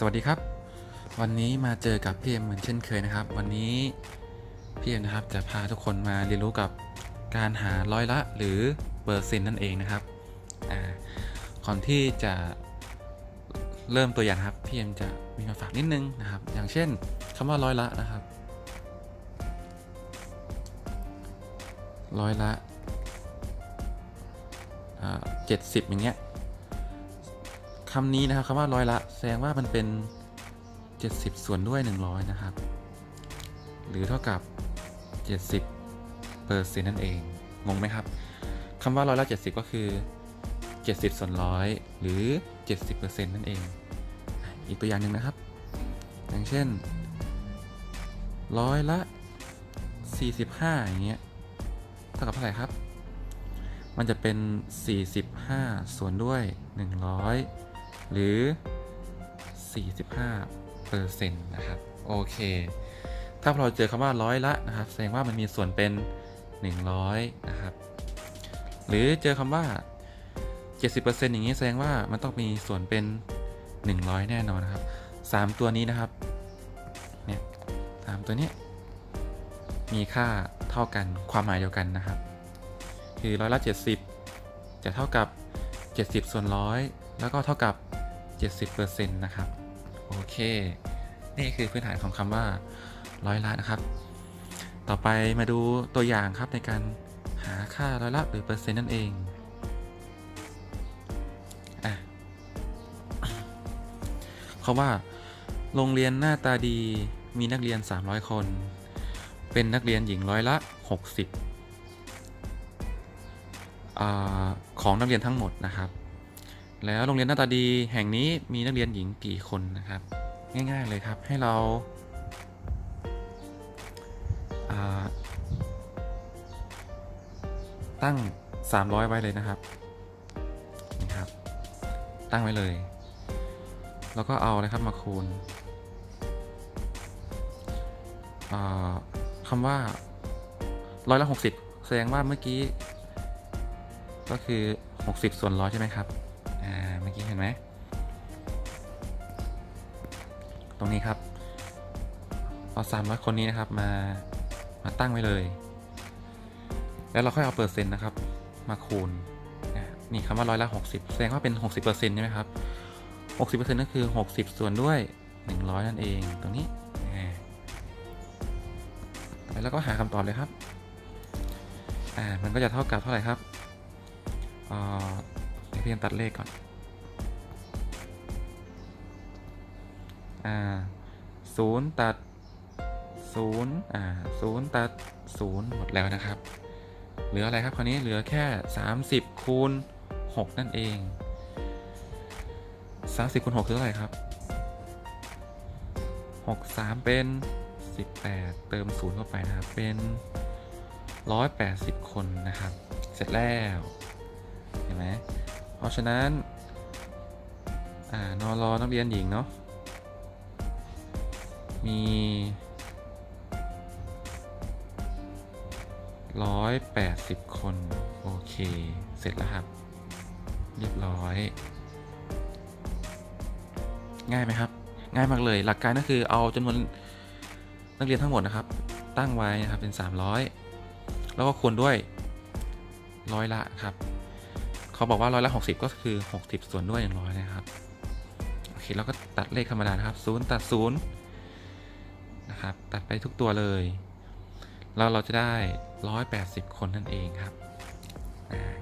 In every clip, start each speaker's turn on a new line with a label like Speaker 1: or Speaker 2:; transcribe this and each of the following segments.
Speaker 1: สวัสดีครับ วันนี้มาเจอกับพี่เอ็มเหมือนเช่นเคยนะครับ วันนี้พี่เอ็มนะครับจะพาทุกคนมาเรียนรู้กับการหาร้อยละหรือเปอร์เซ็นต์นั่นเองนะครับอ่าก่อนที่จะเริ่มตัวอย่างครับพี่เอ็มจะมีมาฝากนิดนึงนะครับ อย่างเช่นคำว่าร้อยละนะครับร้อยละเจ็ดสิบอย่างเงี้ย คำนี้นะครับคำว่าร้อยละแสดงว่ามันเป็น 70 ส่วนด้วย 100 นะครับ หรือเท่ากับ 70เปอร์เซ็นต์นั่นเอง งงไหมครับคำว่าร้อยละ70 ก็คือ 70 ส่วนร้อยหรือ 70เปอร์เซ็นต์นั่นเอง อีกตัวอย่างหนึ่งนะครับ อย่างเช่นร้อยละ 45 อย่างเงี้ย เท่ากับเท่าไหร่ครับมันจะเป็น 45 ส่วนด้วย 100 หรือ 45เปอร์เซ็นต์นะครับ โอเค ถ้าเราเจอคำว่าร้อยละนะครับ แสดงว่ามันมีส่วนเป็น 100 นะครับ หรือเจอคำว่า 70%อย่างนี้แสดงว่ามันต้องมีส่วนเป็น 100 แน่นอนนะครับ 3 ตัวนี้นะครับ เนี่ยสามตัวนี้ มีค่าเท่ากัน ความหมายเดียวกันนะครับ คือร้อยละ 70 จะเท่ากับ 70 ส่วนร้อย แล้วก็เท่ากับ 70%นะครับ โอเค นี่คือพื้นฐานของคำว่าร้อยละนะครับ ต่อไปมาดูตัวอย่างครับในการหาค่าร้อยละหรือเปอร์เซ็นต์นั่นเองอะเขาว่า โรงเรียนหน้าตาดีมีนักเรียน 300 คน เป็นนักเรียนหญิงร้อยละ 60อของนักเรียนทั้งหมดนะครับ แล้วโรงเรียนหน้าตาดีแห่งนี้มีนักเรียนหญิงกี่คนนะครับ ง่าย ๆเลยครับให้เราาตั้ง 300 ไว้เลยนะครับนี่ครับ ตั้งไว้เลย แล้วก็เอานะครับมาคูณคำว่าร้อยละ60แสดงว่าเมื่อกี้ ก็คือ 60 ส่วนร้อยใช่ไหมครับ กี้เห็นไหม ตรงนี้ครับ เอา300คนนี้นะครับ มา มาตั้งไว้เลย แล้วเราค่อยเอาเปอร์เซ็นต์นะครับ มาคูณ นี่คำว่าร้อยละ60แสดงว่าเป็น60%ใช่ไหมครับ60%ก็คือ60ส่วนด้วย100นั่นเอง ตรงนี้อ่าแล้วก็หาคำตอบเลยครับ อ่า มันก็จะเท่ากับเท่าไหร่ครับอ่าเดี๋ยวพี่ยังตัดเลขก่อน อ่าศูนย์ตัดศูนย์อ่าศูนย์ตัดศูนย์หมดแล้วนะครับ เหลืออะไรครับคราวนี้เหลือแค่ 30คูณ6นั่นเอง 30คูณ6คือเท่าไหร่ครับ 6 3 เป็น 18 เติม0เข้าไปนะครับ เป็น 180 คนนะครับ เสร็จแล้ว เห็นไหมเพราะฉะนั้น อ่านอรอนักเรียนหญิงเนาะ มีร้อยแปดสิบคน โอเค เสร็จแล้วครับ เรียบร้อย ง่ายไหมครับ ง่ายมากเลย หลักการก็คือเอาจำนวนนักเรียนทั้งหมดนะครับ ตั้งไว้นะครับเป็น 300 แล้วก็คูณด้วยร้อยละครับ เขาบอกว่าร้อยละ 60 ก็คือ 60 ส่วนด้วย 100 นะครับ โอเค แล้วก็ตัดเลขธรรมดานะครับ 0 ตัด 0 นะครับ ตัดไปทุกตัวเลยแล้วเราจะได้ 180 คนนั่นเองครับ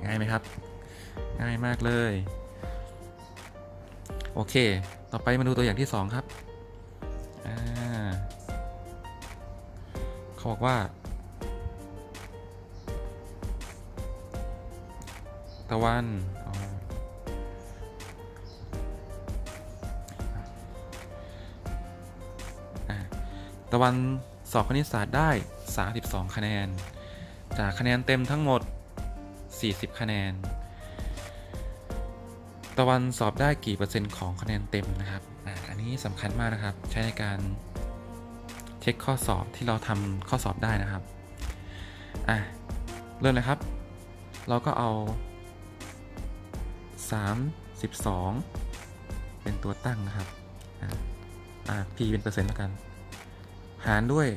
Speaker 1: ง่ายไหมครับ ง่ายมากเลย โอเค ต่อไปมาดูตัวอย่างที่ 2 ครับเขาบอกว่า ตะวัน ตะวันสอบคณิตศาสตร์ได้ 32 คะแนน จากคะแนนเต็มทั้งหมด 40 คะแนน ตะวันสอบได้กี่เปอร์เซ็นต์ของคะแนนเต็มนะครับ อันนี้สำคัญมากนะครับ ใช้ในการเช็คข้อสอบที่เราทำข้อสอบได้นะครับ อะ เริ่มเลยครับ เราก็เอา 32 เป็นตัวตั้งนะครับ อ่า p เป็นเปอร์เซ็นต์แล้วกัน หารด้วย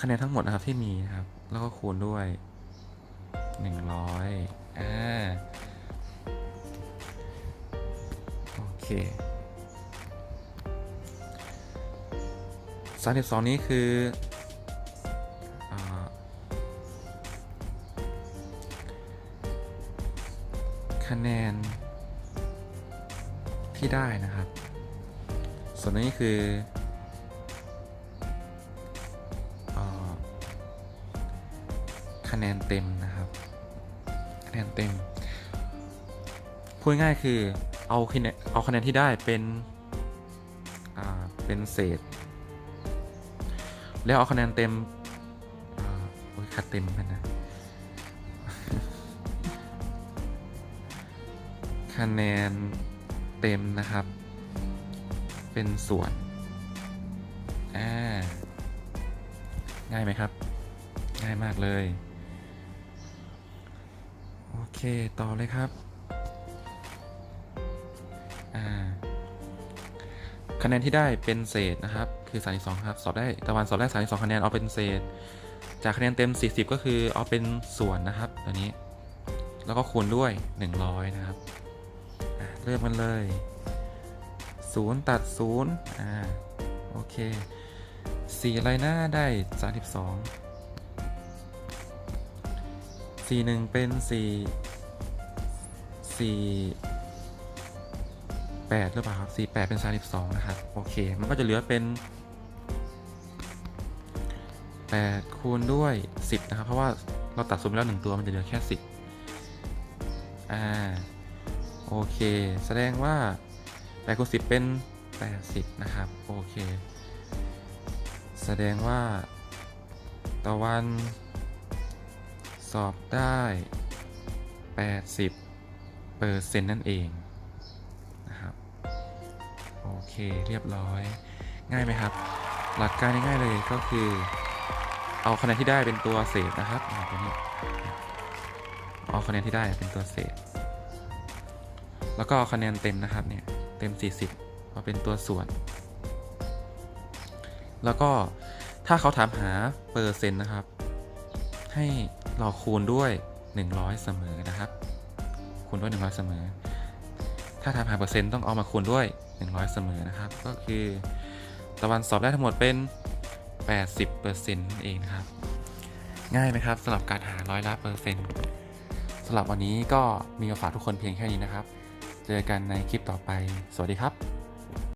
Speaker 1: คะแนนทั้งหมดนะครับที่มีนะครับ แล้วก็คูณด้วย 100อ่าโอเค32นี้คือคะแนนที่ได้นะครับ ส่วนนี้คือ แนนเต็มนะครับคะแนนเต็มพูดง่ายคือเอาคะแนนเอาคะแนนที่ได้เป็นอ่าเป็นเศษ แล้วเอาคะแนนเต็มอ่าโอ้ยคัดเต็มกันนะคะแนนเต็มนะครับ เป็นส่วนอ่าง่ายไหมครับ ง่ายมากเลย เค ต่อเลยครับคะแนนที่ได้เป็นเศษนะครับ คือ 32 ครับ สอบได้ตะวันสอบได้ 32 คะแนน เอาเป็นเศษ จากคะแนนเต็ม 40 ก็คือเอาเป็นส่วนนะครับตัวนี้ แล้วก็คูณด้วย 100 นะครับ เริ่มกันเลย 0 ตัด 0 อ่า โอเค 4 อะไรหน้าได้ 32 4 1เป็น4 4 8หรือเปล่าครับ48เป็น32นะครับ โอเค มันก็จะเหลือเป็น8คูณด้วย10นะครับ เพราะว่าเราตัดศูนย์ไปแล้ว1ตัวมันจะเหลือแค่10อ่า โอเค แสดงว่า8คูณ10เป็น80นะครับ โอเค แสดงว่าตะวัน สอบได้ 80เปอร์เซ็นต์นั่นเองนะครับโอเคเรียบร้อยง่ายไหมครับ หลักการง่ายๆเลยก็คือ เอาคะแนนที่ได้เป็นตัวเศษนะครับอตัวนี้เอาคะแนนที่ได้เป็นตัวเศษ แล้วก็เอาคะแนนเต็มนะครับเนี่ยเต็ม 40มาเป็นตัวส่วน แล้วก็ถ้าเขาถามหาเปอร์เซ็นต์นะครับ ให้ เราคูณด้วย 100 เสมอนะครับ คูณด้วย 100 เสมอ ถ้าถามหาเปอร์เซ็นต์ต้องเอามาคูณด้วย 100 เสมอนะครับ ก็คือตะวันสอบได้ทั้งหมดเป็น 80เปอร์เซ็นต์เองครับ ง่ายไหมครับสำหรับการหาร้อยละเปอร์เซ็นต์สำหรับวันนี้ก็มีมาฝากทุกคนเพียงแค่นี้นะครับ เจอกันในคลิปต่อไป สวัสดีครับ